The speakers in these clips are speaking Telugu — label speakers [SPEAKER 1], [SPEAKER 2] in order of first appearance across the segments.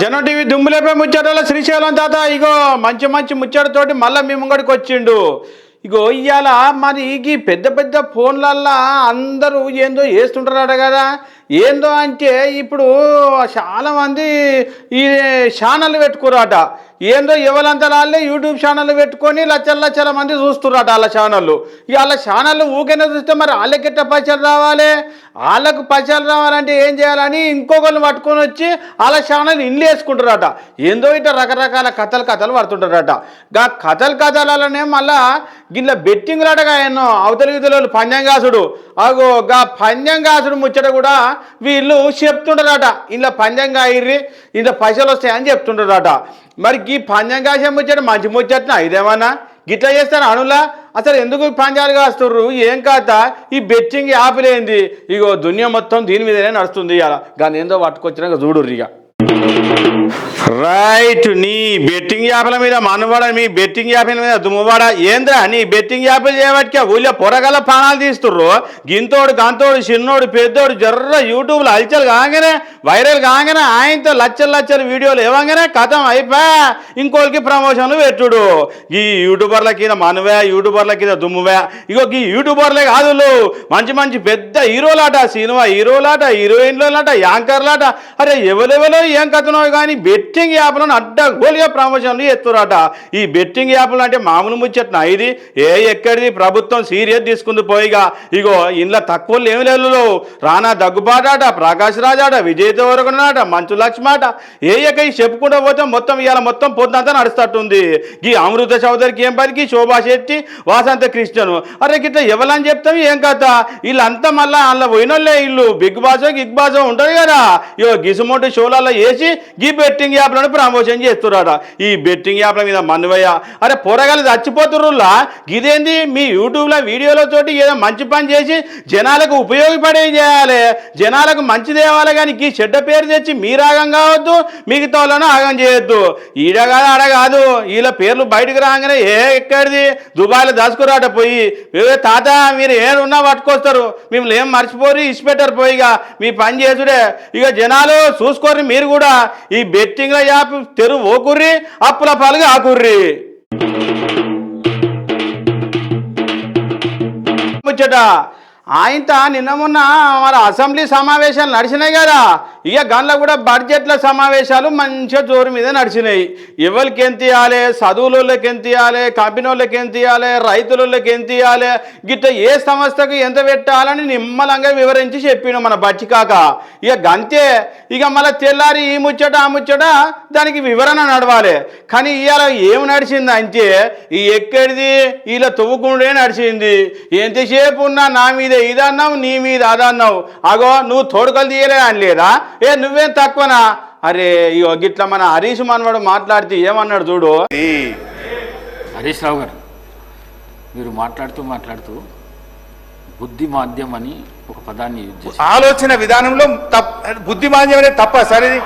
[SPEAKER 1] జనం టీవీ దుమ్ములేపే ముచ్చట శ్రీశైలం తాత ఇగో మంచి మంచి ముచ్చటతోటి మళ్ళీ మీ ముంగడికి వచ్చిండు. ఇగో ఇవాళ మరి ఈ పెద్ద పెద్ద ఫోన్లల్లా అందరూ ఏందో వేస్తుంటారట కదా. ఏందో అంటే ఇప్పుడు చాలామంది ఈ ఛానల్ పెట్టుకురాట. ఏందో ఎవరంతా యూట్యూబ్ ఛానల్ పెట్టుకొని లచ్చల లచ్చల మంది చూస్తున్నారు వాళ్ళ ఛానళ్ళు. ఇక వాళ్ళ ఛానల్ ఊకైనా చూస్తే మరి వాళ్ళకెట్ట పైసలు రావాలి? వాళ్ళకు పైసలు రావాలంటే ఏం చేయాలని ఇంకొకరిని పట్టుకొని వచ్చి వాళ్ళ ఛానల్ ఇల్లు వేసుకుంటారట ఏందో ఇట రకరకాల కథలు కథలు పడుతుంటారట. గా కథలు కథలనే మళ్ళా గిట్ల బెట్టింగ్లాటగా ఎన్నో అవతలి విధులు పంజంగాసుడు. అగో గా పంజంగాసుడు ముచ్చట కూడా వీళ్ళు చెప్తుంటారట. ఇలా పంజంగా ఇర్రి ఇంత పైసలు వస్తాయని చెప్తుంటారట. మరి ఈ పంజంగాసం ముచ్చట మంచి ముచ్చట్నా? ఇదేమన్నా? గిట్లా చేస్తాను అనులా అసలు ఎందుకు పంజాలు కాస్తుర్రు? ఏం కాత ఈ బెట్టింగ్ ఆపిలేంది ఇగో దునియా మొత్తం దీని మీదనే నడుస్తుంది ఇలా కానీ ఏందో పట్టుకొచ్చినాక చూడుర్రు ఇక రైట్ నీ బెట్టింగ్ యాప్ల మీద మనవాడ మీ బెట్టింగ్ యాప్ల మీద దుమ్మవాడ ఏంద్రా నీ బెట్టింగ్ యాప్లు చేయబట్టి ఊళ్ళో పొరగల ప్రాణాలు తీస్తుర్రు. గింతోడు గంతోడు చిన్నోడు పెద్దోడు జర్ర యూట్యూబ్లో హల్చల్ కాగానే వైరల్ కాగానే ఆయనతో లచ్చలు లచ్చలు వీడియోలు ఇవ్వగానే కథం అయిపోయా ఇంకోళ్ళకి ప్రమోషన్లు పెట్టుడు. ఈ యూట్యూబర్ల కింద మనవే యూట్యూబర్ల కింద దుమ్మువే. ఇగో ఈ యూట్యూబర్లే కాదు మంచి మంచి పెద్ద హీరోలాట సినిమా హీరోలాట హీరోయిన్లట యాంకర్లాట. అరే ఎవరెవరో ఏం కథనో కానీ బెట్టింగ్ యాప్లను అడ్డగోలుగా ప్రమోషన్లు ఎత్తురాట ఈ బెట్టింగ్ యాప్లు అంటే మామూలు ముచ్చట ఇది? ఏ ఎక్కడిది? ప్రభుత్వం సీరియస్ తీసుకుంది పోయిగా. ఇగో ఇంట్లో తక్కువ ఏమి లేదు రానా దగ్గుబాటాట ప్రకాష్ రాజాట విజయ్ దేవరకొండనాట మంచు లక్ష్మాట ఏ ఎక్క చెప్పుకుంటూ పోతే మొత్తం ఇవాళ మొత్తం పొద్దునంతా నడుస్తట్టుంది. ఈ అమృత చౌదరికి ఏం పలికి శోభా శెట్టి వాసంత కృష్ణను. అరే గిట్ల ఎవరని చెప్తాం? ఏం కథ? వీళ్ళంతా మళ్ళీ అందులో పోయినోళ్ళే ఇల్లు. బిగ్ బాస్ గిగ్ బాస్ ఉంటుంది కదా. ఇగో గిసుమోటి షోలలో వేసి గీ బెట్టింగ్ యాప్లను ప్రమోషన్ చేస్తున్నారట ఈ బెట్టింగ్ యాప్ల మీద మన్నువయ్య. అరే పొరగాలు చచ్చిపోతుర్రులా గిదేంది మీ యూట్యూబ్లో వీడియోలతోటి ఏదో మంచి పని చేసి జనాలకు ఉపయోగపడే చేయాలి. జనాలకు మంచి దేవాలి కానీ ఈ చెడ్డ పేరు తెచ్చి మీరు ఆగం కావద్దు మిగతా వాళ్ళను ఆగం చేయొద్దు. ఈడ కాదు ఆడ కాదు. వీళ్ళ పేర్లు బయటకు రాగానే ఏ ఎక్కడిది? దుబాయ్లో దాచుకురాట పోయి. తాత మీరు ఏడున్నా పట్టుకొస్తారు. మిమ్మల్ని ఏం మర్చిపోరు? ఇచ్చిపెట్టారు పోయిగా మీ పని చేసుడే. ఇక జనాలు చూసుకోరు మీరు కూడా. ఈ బెట్టింగ్ల యాప్ తెరు ఓకుర్రి అప్పుల పాలుగా ఆకుర్రి ముచ్చట. ఆయనత నిన్న మొన్న వాళ్ళ అసెంబ్లీ సమావేశాలు నడిచినాయి కదా. ఇక గన్లో కూడా బడ్జెట్ల సమావేశాలు మంచిగా జోరు మీద నడిచినాయి. ఎవరికి ఎంత ఇవ్వాలి చదువులకి ఎంత ఇవ్వాలి కంపెనీ వాళ్ళకి ఎంత ఇవ్వాలి రైతులకి ఎంత ఇవ్వాలి గిట్ట ఏ సంస్థకు ఎంత పెట్టాలని నిమ్మలంగా వివరించి చెప్పిండు మన బచ్చికాక ఇక గంతే. ఇక మళ్ళీ తెల్లారి ఈ ముచ్చట ఆ ముచ్చట దానికి వివరణ నడవాలి. కానీ ఇవాళ ఏం నడిచింది అంటే ఈ ఎక్కడిది? ఇలా తవ్వుకుండే నడిచింది. ఎంతసేపు ఉన్నా నా మీద ఇది అన్నావు నీ మీద అది అన్నావు. అగో నువ్వు తోడుకలు తీయలే అని లేదా? ఏ నువ్వేం తక్కువనా? అరే ఇగో గిట్ల మన హరీష్ మనవాడు మాట్లాడితే ఏమన్నాడు చూడు?
[SPEAKER 2] హరీష్ రావు గారు మీరు మాట్లాడుతూ మాట్లాడుతూ బుద్ధి మాధ్యం అని ఒక పదాన్ని
[SPEAKER 3] ఆలోచన విధానంలో తప్ బుద్ధిమాంద్యం అనేది తప్ప సార్ ఇది?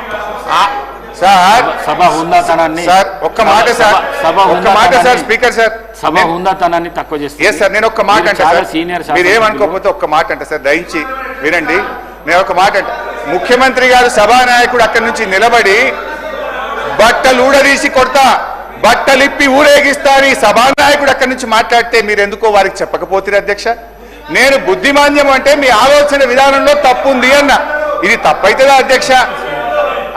[SPEAKER 3] సార్.
[SPEAKER 2] సభ హుందాతనాన్ని
[SPEAKER 3] సార్. ఒక్క మాట సార్
[SPEAKER 2] సభ-
[SPEAKER 3] ఒక్క మాట సార్ స్పీకర్ సార్.
[SPEAKER 2] సభ హుందాతనాన్ని తక్కువ చేస్తుంది.
[SPEAKER 3] సార్ నేను ఒక్క మాట అంటే సార్.
[SPEAKER 2] సీనియర్
[SPEAKER 3] మీరు ఏమనుకోకపోతే ఒక్క మాట అంటే సార్ దయించి వినండి. నేను ఒక మాట అంటే. ముఖ్యమంత్రి గారు సభానాయకుడు అక్కడి నుంచి నిలబడి బట్టలు ఊడదీసి కొడతా బట్టలిప్పి ఊరేగిస్తా అని సభానాయకుడు అక్కడి నుంచి మాట్లాడితే మీరు ఎందుకో వారికి చెప్పకపోతే అధ్యక్ష. నేను బుద్ధిమాంద్యం అంటే మీ ఆలోచన విధానంలో తప్పు ఉంది అన్న. ఇది తప్పైతుందా అధ్యక్ష?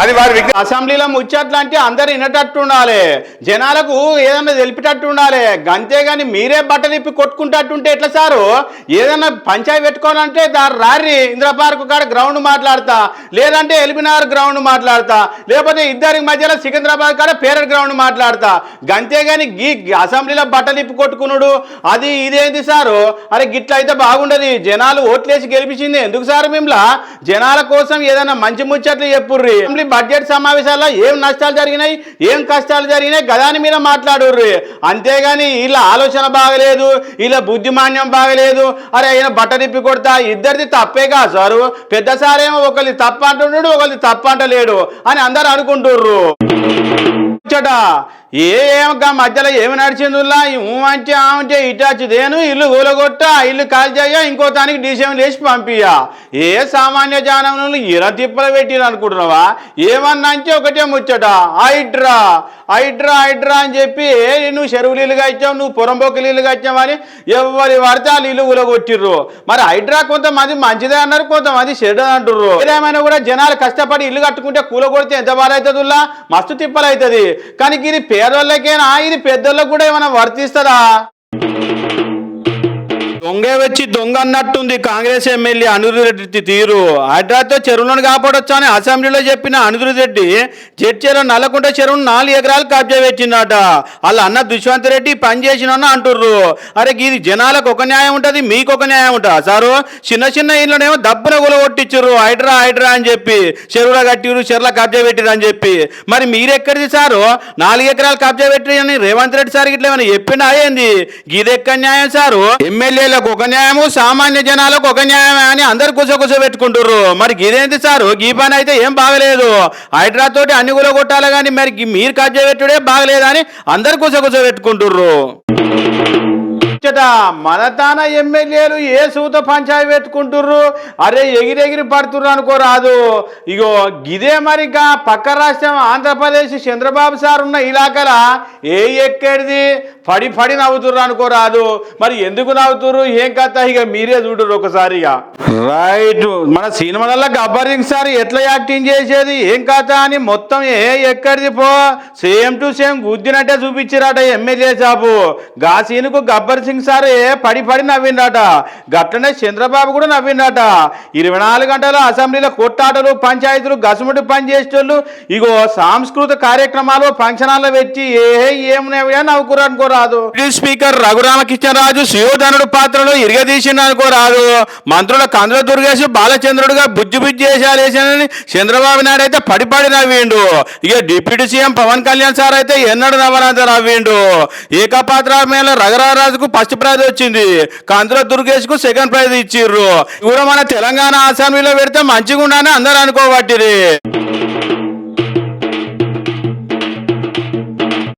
[SPEAKER 3] అది వారి విజ్ఞ
[SPEAKER 1] అసెంబ్లీలో ముచ్చట్లంటే అందరు వినటట్టు ఉండాలి జనాలకు ఏదన్నా తెలిపేటట్టు ఉండాలి అంతేగాని మీరే బట్టలు ఇప్పి కొట్టుకుంటట్టుంటే ఎట్లా సారు? ఏదన్నా పంచాయతీ పెట్టుకోవాలంటే దాని రారి ఇందిరా పార్క్ కాడ గ్రౌండ్ మాట్లాడతా. లేదంటే ఎలిబినార్ గ్రౌండ్ మాట్లాడతా. లేకపోతే ఇద్దరి మధ్యలో సికింద్రాబాద్ కాడ పేరెడ్ గ్రౌండ్ మాట్లాడతా. అంతేగాని గీ అసెంబ్లీలో బట్టలు ఇప్పి కొట్టుకున్నాడు అది ఇదేంటి సారు? అరే గిట్ల అయితే బాగుండదు. జనాలు ఓట్లేసి గెలిపించింది ఎందుకు సార్ మిమ్మల్ని జనాల కోసం ఏదైనా మంచి ముచ్చట్లు చెప్పుర్రి. అసెంబ్లీ బడ్జెట్ సమావేశాల్లో ఏం నష్టాలు జరిగినాయి ఏం కష్టాలు జరిగినాయి గదాని మీద మాట్లాడుర్రు. అంతేగాని వీళ్ళ ఆలోచన బాగలేదు వీళ్ళ బుద్ధిమాన్యం బాగలేదు. అరే ఆయన బట్ట తిప్పి కొడతా ఇద్దరిది తప్పే కాదు సారు? పెద్ద సారేమో ఒకరిది తప్ప అంటున్నాడు ఒకరిది తప్ప అంటలేడు అని అందరు అనుకుంటుర్రు. ముచ్చట ఏ ఏమగా మధ్యలో ఏమి నడిచిందిలా? ఊ అంటే ఆ దేను? ఇల్లు కూలగొట్ట? ఇల్లు కాల్చేయ? ఇంకో దానికి డిసిఎం వేసి పంపియా ఏ సామాన్య జానంలో ఇర తిప్పలు పెట్టిరు అనుకుంటున్నావా? ఏమన్నా అంటే ఒకటే ముచ్చట. హైడ్రా హైడ్రా హైడ్రా అని చెప్పి ఏ నువ్వు చెరువు నీళ్ళుగా ఇచ్చావు నువ్వు పొరంబొక్క నీళ్ళుగా ఇచ్చావని ఎవరి పడితే వాళ్ళు ఇల్లు కూలగొట్టిర్రు? మరి హైడ్రా కొంతమంది మంచిదే అన్నారు కొంతమంది చెడు అంటుర్రు. ఏదేమైనా కూడా జనాలు కష్టపడి ఇల్లు కట్టుకుంటే కూలగొడితే ఎంత బాధ అవుతుందిలా? మస్తు తిప్పలు అవుతుంది కానీ ఇది పేదోళ్ళకేనా? ఇది పెద్దోళ్ళకు కూడా ఏమైనా వర్తిస్తుందా? దొంగే వచ్చి దొంగ అన్నట్టుంది. కాంగ్రెస్ ఎమ్మెల్యే అనిరుద్ధ్ రెడ్డి తీరు. హైదరాబాద్తో చెరువులను కాపాడొచ్చా అని అసెంబ్లీలో చెప్పిన అనిరుద్ధ్ రెడ్డి జడ్చేలో నల్లకుంట చెరువును నాలుగు ఎకరాలు కబ్జా పెట్టిందట. వాళ్ళ అన్న దుష్వంత్ రెడ్డి పని చేసిన అంటుర్రు. అరే ఇది జనాలకు ఒక న్యాయం ఉంటుంది మీకు ఒక న్యాయం ఉంటుందా. సారు చిన్న చిన్న ఇళ్ళనేమో దబ్బున గుల కొట్టించుర్రు హైడ్రా హైడ్రా అని చెప్పి చెరువులో కట్టిరు చెరువుల కబ్జా పెట్టిరు అని చెప్పి. మరి మీరెక్కడిది సారు? నాలుగు ఎకరాలు కబ్జా పెట్టి అని రేవంత్ రెడ్డి సార్ ఇట్లా ఏమైనా చెప్పినా ఏంది? గిదెక్క న్యాయం సారు? వాళ్ళకు ఒక న్యాయము సామాన్య జనాలకు ఒక న్యాయమే అని అందరు కుస కుస మరి ఇదేంటి సారు? గీ పని అయితే ఏం బాగలేదు. హైదరాబాద్ తోటి అన్ని కూడా కొట్టాలి కానీ మరి మీరు కబ్జా పెట్టుడే బాగలేదని అందరు కుస కుస ముచ్చట మన తాన ఎమ్మెల్యేలు ఏ సూత పంచాయి పెట్టుకుంటుర్రు? అరే ఎగిరెగిరి పడుతుర్రు అనుకోరాదు ఇగో గిదే మరిగా పక్క రాష్ట్రం ఆంధ్రప్రదేశ్ చంద్రబాబు సార్ ఉన్న ఇలాకల ఏ ఎక్కడిది? పడి పడి నవ్వుతుర్రు అనుకోరాదు మరి ఎందుకు నవ్వుతుర్రు? ఏం కథ? ఇక మీరే చూడరు ఒకసారి ఇక రైట్. మన సినిమాలలో గబ్బర్ సింగ్ సార్ ఎట్లా యాక్టింగ్ చేసేది? ఏం కథ అని మొత్తం ఏ ఎక్కడిది పో? సేమ్ టు సేమ్ గుద్దినట్టే చూపించారట ఎమ్మెల్యే సాబు. గా సీనుకు గబ్బర్ సింగ్ సార్ ఏ పడి పడి నవ్విండట గట్లనే చంద్రబాబు కూడా నవ్విండట ఇరవై నాలుగు గంటల అసెంబ్లీలో కొట్టాటలు పంచాయతీలు గసుముటి పనిచేసేటోళ్ళు ఇగో సాంస్కృతిక కార్యక్రమాలు ఫంక్షనాల్లో పెట్టి ఏ ఏం నవ్వుకురు అనుకోరాదు. స్పీకర్ రఘురామకృష్ణరాజు శివధనుడు పాత్రలో ఇరగదీసిండు అనుకోరాదు. మంత్రుల కందుల దుర్గేష్ బాలచంద్రుడుగా బుజ్జి బుజ్జి వేషాలు చంద్రబాబు నాయుడు అయితే పడి పడి నవ్విండు. ఇక deputy CM Pawan Kalyan sir అయితే ఎన్నడు నవ్వనంత నవ్విండు. ఏకపాత్ర మీద రఘురారాజుకు ఫస్ట్ ప్రైజ్ వచ్చింది. కందుల దుర్గేష్కు సెకండ్ ప్రైజ్ ఇచ్చిర్రు. ఇది కూడా మన తెలంగాణ అసెంబ్లీలో పెడితే మంచిగా ఉండని అందరూ అనుకోబట్టిరి